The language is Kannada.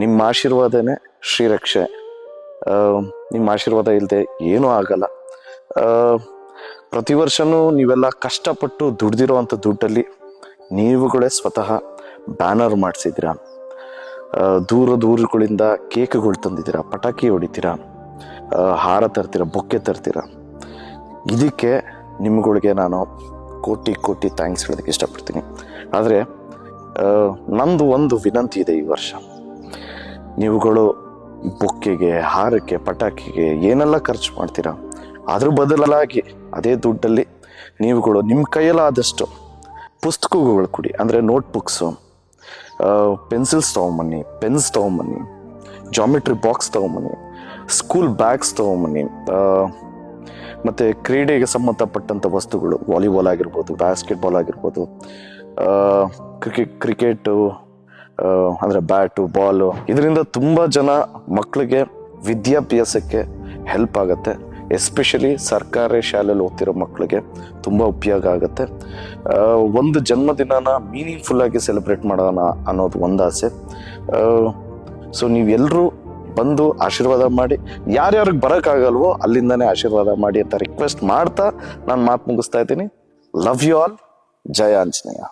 ನಿಮ್ಮ ಆಶೀರ್ವಾದನೆ ಶ್ರೀರಕ್ಷೆ. ನಿಮ್ಮ ಆಶೀರ್ವಾದ ಇಲ್ಲದೆ ಏನೂ ಆಗಲ್ಲ. ಪ್ರತಿ ವರ್ಷನೂ ನೀವೆಲ್ಲ ಕಷ್ಟಪಟ್ಟು ದುಡ್ದಿರೋವಂಥ ದುಡ್ಡಲ್ಲಿ ನೀವುಗಳೇ ಸ್ವತಃ ಬ್ಯಾನರ್ ಮಾಡಿಸಿದ್ದೀರಾ? ದೂರ ದೂರಗಳಿಂದ ಕೇಕ್ಗಳು ತಂದಿದ್ದೀರಾ? ಪಟಾಕಿ ಹೊಡಿತೀರಾ? ಹಾರ ತರ್ತೀರಾ? ಬೊಕ್ಕೆ ತರ್ತೀರಾ? ಇದಕ್ಕೆ ನಿಮ್ಗಳಿಗೆ ನಾನು ಕೋಟಿ ಕೋಟಿ ಥ್ಯಾಂಕ್ಸ್ ಹೇಳೋದಕ್ಕೆ ಇಷ್ಟಪಡ್ತೀನಿ. ಆದರೆ ನಂದು ಒಂದು ವಿನಂತಿ ಇದೆ ಈ ವರ್ಷ. ನೀವುಗಳು ಬೊಕ್ಕೆಗೆ, ಹಾರಕ್ಕೆ, ಪಟಾಕಿಗೆ ಏನೆಲ್ಲ ಖರ್ಚು ಮಾಡ್ತೀರಾ? ಅದ್ರ ಬದಲಾಗಿ ಅದೇ ದುಡ್ಡಲ್ಲಿ ನೀವುಗಳು ನಿಮ್ಮ ಕೈಯಲ್ಲಾದಷ್ಟು ಪುಸ್ತಕಗಳು ಕೊಡಿ. ಅಂದರೆ ನೋಟ್ಬುಕ್ಸು ಪೆನ್ಸಿಲ್ಸ್ ತೊಗೊಂಬನ್ನಿ ಪೆನ್ಸ್ ತೊಗೊಂಬನ್ನಿ ಜಾಮೆಟ್ರಿ ಬಾಕ್ಸ್ ತೊಗೊಂಬನ್ನಿ ಸ್ಕೂಲ್ ಬ್ಯಾಗ್ಸ್ ತೊಗೊಂಬನ್ನಿ ಮತ್ತು ಕ್ರೀಡೆಗೆ ಸಂಬಂಧಪಟ್ಟಂಥ ವಸ್ತುಗಳು ವಾಲಿಬಾಲ್ ಆಗಿರ್ಬೋದು ಬ್ಯಾಸ್ಕೆಟ್ಬಾಲ್ ಆಗಿರ್ಬೋದು ಕ್ರಿಕೆಟ್ ಕ್ರಿಕೆಟು ಅಂದರೆ ಬ್ಯಾಟು, ಬಾಲು, ಇದರಿಂದ ತುಂಬ ಜನ ಮಕ್ಕಳಿಗೆ ವಿದ್ಯಾಭ್ಯಾಸಕ್ಕೆ ಹೆಲ್ಪ್ ಆಗುತ್ತೆ. ಎಸ್ಪೆಷಲಿ ಸರ್ಕಾರಿ ಶಾಲೆಯಲ್ಲಿ ಓದ್ತಿರೋ ಮಕ್ಕಳಿಗೆ ತುಂಬ ಉಪಯೋಗ ಆಗುತ್ತೆ. ಒಂದು ಜನ್ಮದಿನನ ಮೀನಿಂಗ್ಫುಲ್ ಆಗಿ ಸೆಲೆಬ್ರೇಟ್ ಮಾಡೋಣ ಅನ್ನೋದು ಒಂದು ಆಸೆ. ಸೊ ನೀವೆಲ್ಲರೂ ಬಂದು ಆಶೀರ್ವಾದ ಮಾಡಿ, ಯಾರ್ಯಾರಿಗೆ ಬರೋಕ್ಕಾಗಲ್ವೋ ಅಲ್ಲಿಂದನೇ ಆಶೀರ್ವಾದ ಮಾಡಿ ಅಂತ ರಿಕ್ವೆಸ್ಟ್ ಮಾಡ್ತಾ ನಾನು ಮಾತು ಮುಗಿಸ್ತಾ ಇದ್ದೀನಿ. ಲವ್ ಯು ಆಲ್ ಜಯ ಆಂಜನೇಯ.